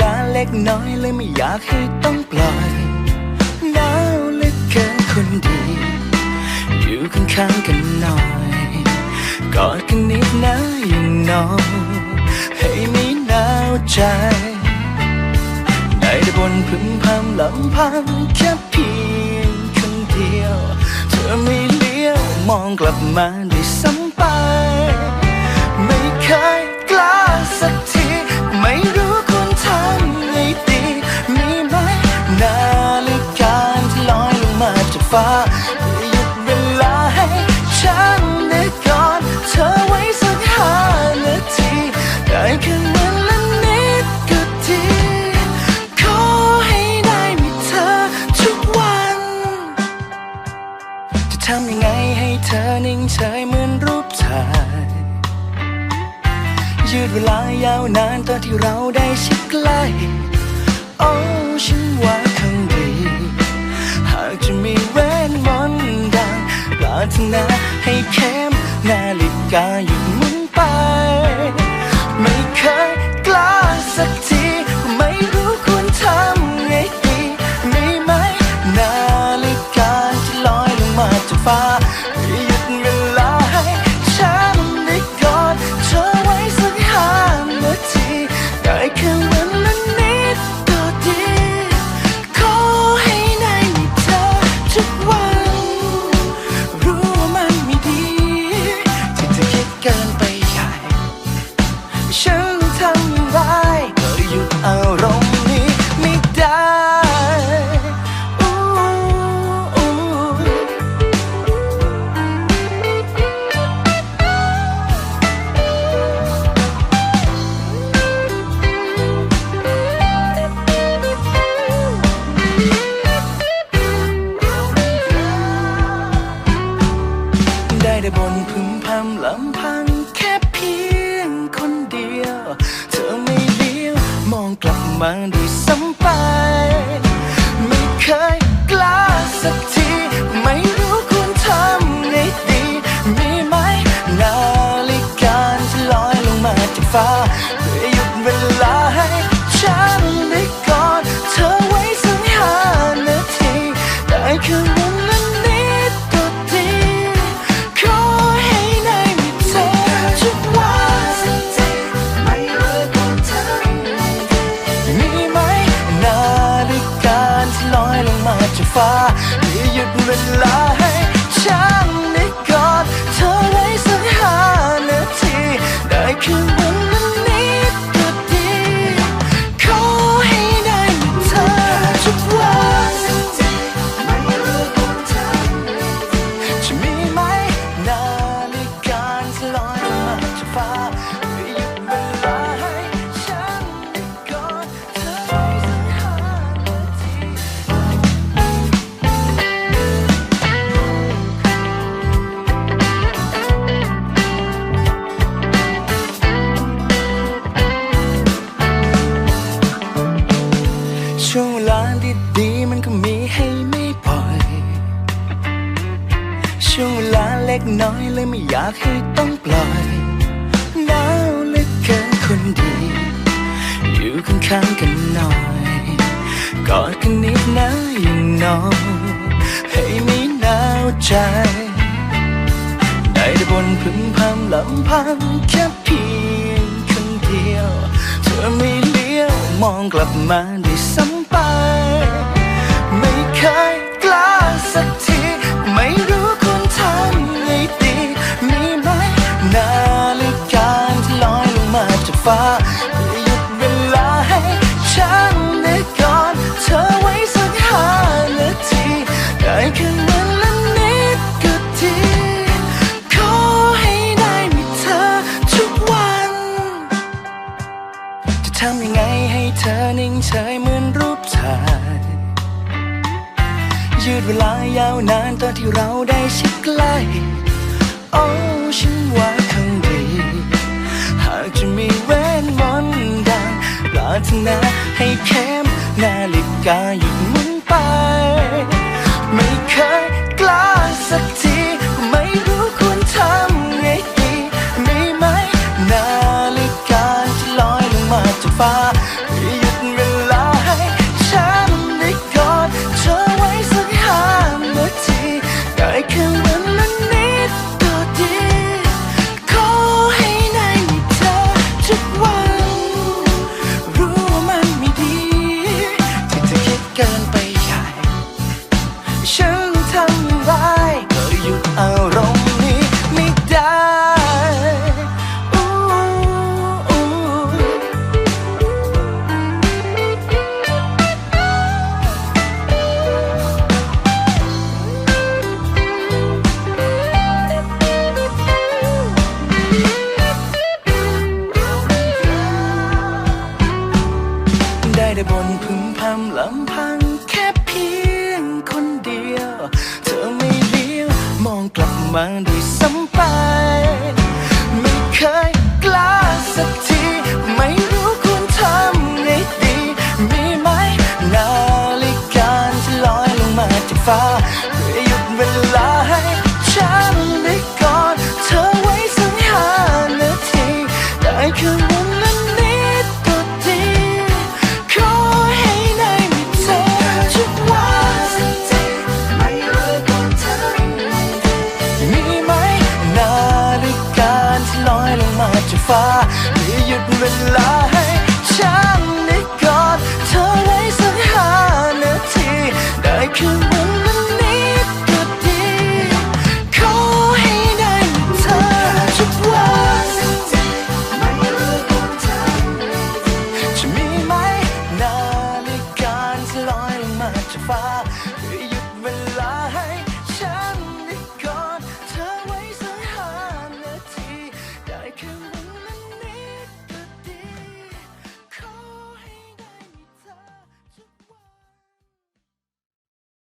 ลาเล็กน้อยเลยไม่อยากให้ต้องปล่อยหนาวเหลือเกินคนดี อยู่ข้างๆกันหน่อย กอดกันนิดนะอย่างน้อยให้ไม่หนาวใจได้แต่บนพึมพำลำพังแค่เพียงคนเดียว เธอไม่เลี้ยวมองกลับมา ยืดเวลายาวนานตอนที่เราได้ชิดใกล้โอ้ฉันว่าคงดี หากจะมีเวทมนต์ดังปรารถนาให้เข้มนาฬิกาหยุ ได้บนพึมพำลำพังแค่เพียงคนเดียว เธอไม่เลี้ยว มองกลับมาด้วยซ้ำ หยุดเวลาให้ฉันได้กอดเธอไว้สักห้านาที ได้คืน ดีๆมันก็มีให้ไม่บ่อย ช่วงเวลาเล็กน้อยเลยไม่อยากให้ต้องปล่อยหนาวเหลือเกินคนดี อยู่ข้างๆกันหน่อย กอดกันนิดนะอย่างน้อยให้ไม่หนาวใจได้แต่บนพึมพำลำพังแค่เพียงคนเดียว เธอไม่เลี้ยวมองกลับมาด้วยซ้ำไปำยังไงให้เธอนิ่งเฉยเหมือนรูปถ่าย ยืดเวลายาวนานตอนที่เราได้ชิดใกล้โอ้ฉันว่าคงดี หากจะมีเวนมนดังปรารถนาให้เข้มนาฬิกาหยุด คนพึมพำลำพังแค่เพียงคนเดียว เธอไม่เลี้ยวมองกลับมาดู ฟ้าไม่หยุดเวลาให้ฉันไดก่อน เธอได้สักห้านาที ได้คืนวัน